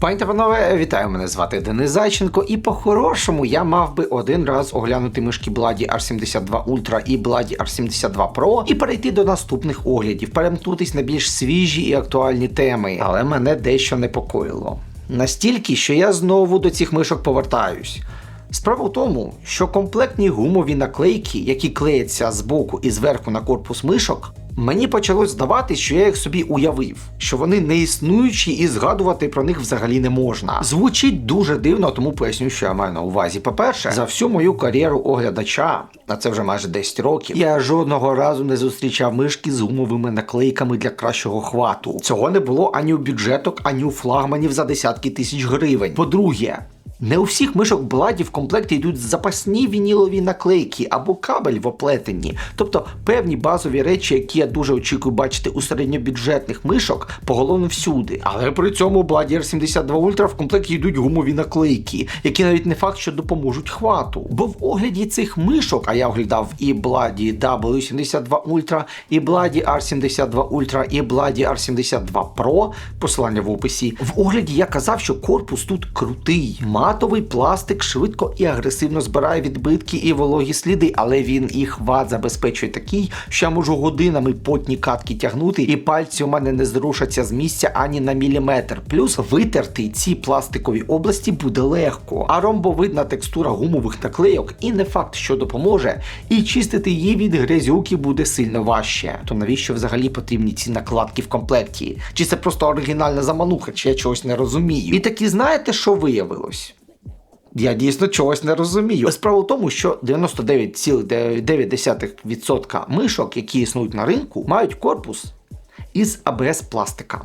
Пані та панове, вітаю, мене звати Денис Зайченко, і по-хорошому я мав би один раз оглянути мишки Bладі R72 Ultra і Bладі R72 Pro і перейти до наступних оглядів, перемкнутись на більш свіжі і актуальні теми, але мене дещо непокоїло. Настільки, що я знову до цих мишок повертаюсь. Справа в тому, що комплектні гумові наклейки, які клеяться з боку і зверху на корпус мишок, мені почалось здаватись, що я їх собі уявив, що вони не існуючі і згадувати про них взагалі не можна. Звучить дуже дивно, тому поясню, що я маю на увазі. По-перше, за всю мою кар'єру оглядача, а це вже майже 10 років, я жодного разу не зустрічав мишки з гумовими наклейками для кращого хвату. Цього не було ані у бюджеток, ані у флагманів за десятки тисяч гривень. По-друге, не у всіх мишок Бладі в комплекті йдуть запасні вінілові наклейки або кабель в оплетенні, тобто певні базові речі, які я дуже очікую бачити у середньобюджетних мишок, поголовно всюди. Але при цьому Бладі R72 Ultra в комплекті йдуть гумові наклейки, які навіть не факт, що допоможуть хвату. Бо в огляді цих мишок, а я оглядав і Бладі W72 Ultra, і Бладі R72 Ultra, і Бладі R72 Pro, посилання в описі. В огляді я казав, що корпус тут крутий. Матовий пластик швидко і агресивно збирає відбитки і вологі сліди, але він і хват забезпечує такий, що я можу годинами потні катки тягнути, і пальці у мене не зрушаться з місця ані на міліметр. Плюс витерти ці пластикові області буде легко. А ромбовидна текстура гумових наклейок і не факт, що допоможе, і чистити її від грязюки буде сильно важче. То навіщо взагалі потрібні ці накладки в комплекті? Чи це просто оригінальна замануха, чи я чогось не розумію? І таки знаєте, що виявилось? Я дійсно чогось не розумію. Справа в тому, що 99,9% мишок, які існують на ринку, мають корпус із АБС пластика.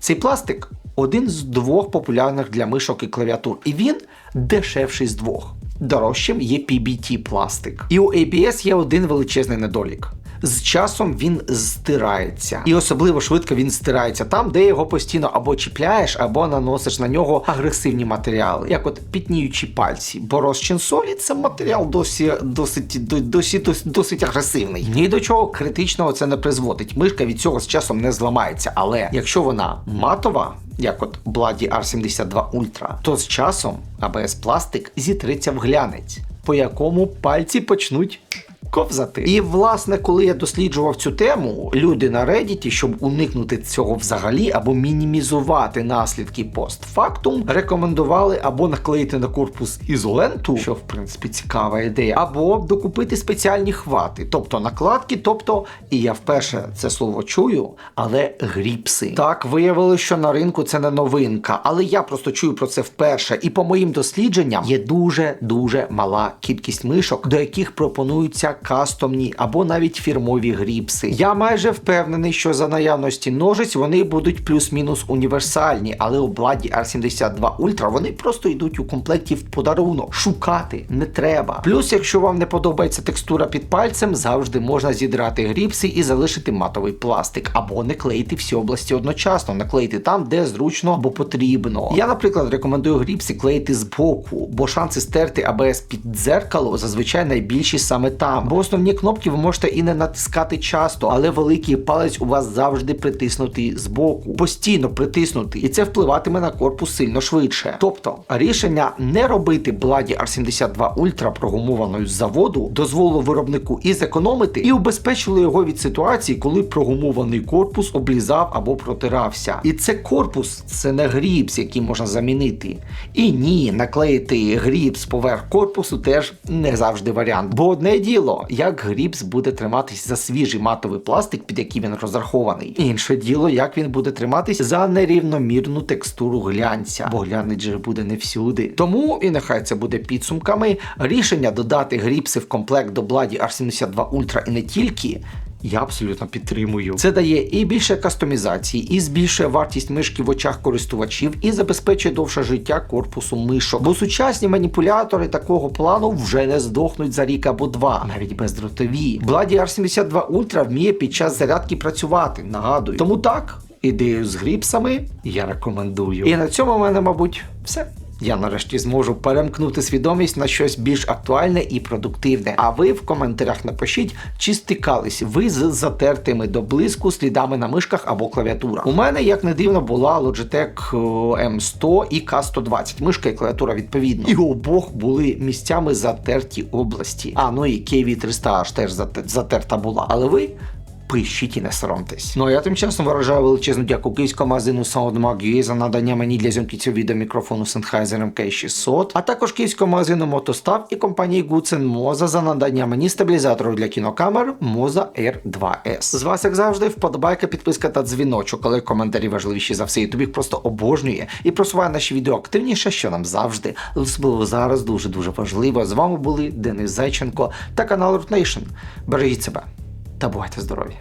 Цей пластик один з двох популярних для мишок і клавіатур, і він дешевший з двох. Дорожчим є PBT пластик. І у ABS є один величезний недолік. З часом він стирається, і особливо швидко він стирається там, де його постійно або чіпляєш, або наносиш на нього агресивні матеріали, як от пітніючі пальці. Бо розчин солі це матеріал досі досить досі, досі досить агресивний. Ні до чого критичного це не призводить. Мишка від цього з часом не зламається. Але якщо вона матова. Як от Bладі R72 Ultra, то з часом АБС пластик зітреться в глянець, по якому пальці почнуть ковзати. І власне, коли я досліджував цю тему, люди на Reddit, щоб уникнути цього взагалі або мінімізувати наслідки постфактум, рекомендували або наклеїти на корпус ізоленту, що в принципі цікава ідея, або докупити спеціальні хвати, тобто накладки, тобто, і я вперше це слово чую, але гріпси. Так виявилося, що на ринку це не новинка, але я просто чую про це вперше. І по моїм дослідженням є дуже дуже мала кількість мишок, до яких пропонуються кастомні або навіть фірмові гріпси. Я майже впевнений, що за наявності ножиць вони будуть плюс-мінус універсальні, але у Бладі R72 Ultra вони просто йдуть у комплекті в подарунок. Шукати не треба. Плюс, якщо вам не подобається текстура під пальцем, завжди можна зідрати гріпси і залишити матовий пластик, або не клеїти всі області одночасно, наклеїти там, де зручно або потрібно. Я, наприклад, рекомендую гріпси клеїти збоку, бо шанси стерти АБС під дзеркало зазвичай найбільші саме там. Бо основні кнопки ви можете і не натискати часто, але великий палець у вас завжди притиснутий збоку, постійно притиснутий, і це впливатиме на корпус сильно швидше. Тобто рішення не робити Бладі R72 Ultra прогумованою з заводу дозволило виробнику і зекономити, і убезпечило його від ситуації, коли прогумований корпус облізав або протирався. І це корпус, це не гріпс, який можна замінити. І ні, наклеїти гріпс поверх корпусу теж не завжди варіант. Бо одне діло, як гріпс буде триматись за свіжий матовий пластик, під який він розрахований. Інше діло, як він буде триматись за нерівномірну текстуру глянця, бо глянець же буде не всюди. Тому, і нехай це буде підсумками, рішення додати гріпси в комплект до Бладі R72 Ultra і не тільки. Я абсолютно підтримую. Це дає і більше кастомізації, і збільшує вартість мишки в очах користувачів, і забезпечує довше життя корпусу мишок. Бо сучасні маніпулятори такого плану вже не здохнуть за рік або два, навіть бездротові. Бладі R72 Ultra вміє під час зарядки працювати. Нагадую. Тому так, ідею з гріпсами я рекомендую. І на цьому в мене, мабуть, все. Я нарешті зможу перемкнути свідомість на щось більш актуальне і продуктивне. А ви в коментарях напишіть, чи стикались ви з затертими до блиску слідами на мишках або клавіатурах. У мене, як не дивно, була Logitech е, M100 і K120, мишка і клавіатура відповідно. І обох були місцями затерті області. А ну і KV300 аж теж зате- затерта була. Але ви Пишіть і не соромтесь. Ну а я тим часом виражаю величезну дяку київському магазину SoundMag.ua за надання мені для зйомки цього відео мікрофону Sennheiser MK600, а також київському магазину Мотостав і компанії Goodsen Moza за надання мені стабілізатору для кінокамер Moza R2S. З вас, як завжди, вподобайка, підписка та дзвіночок, але коментарі важливіші за все. Ютуб їх просто обожнює і просуває наші відео активніше, що нам завжди. Особливо зараз дуже дуже важливо. З вами були Денис Зайченко та канал Root Nation. Бережіть себе та бувайте здорові!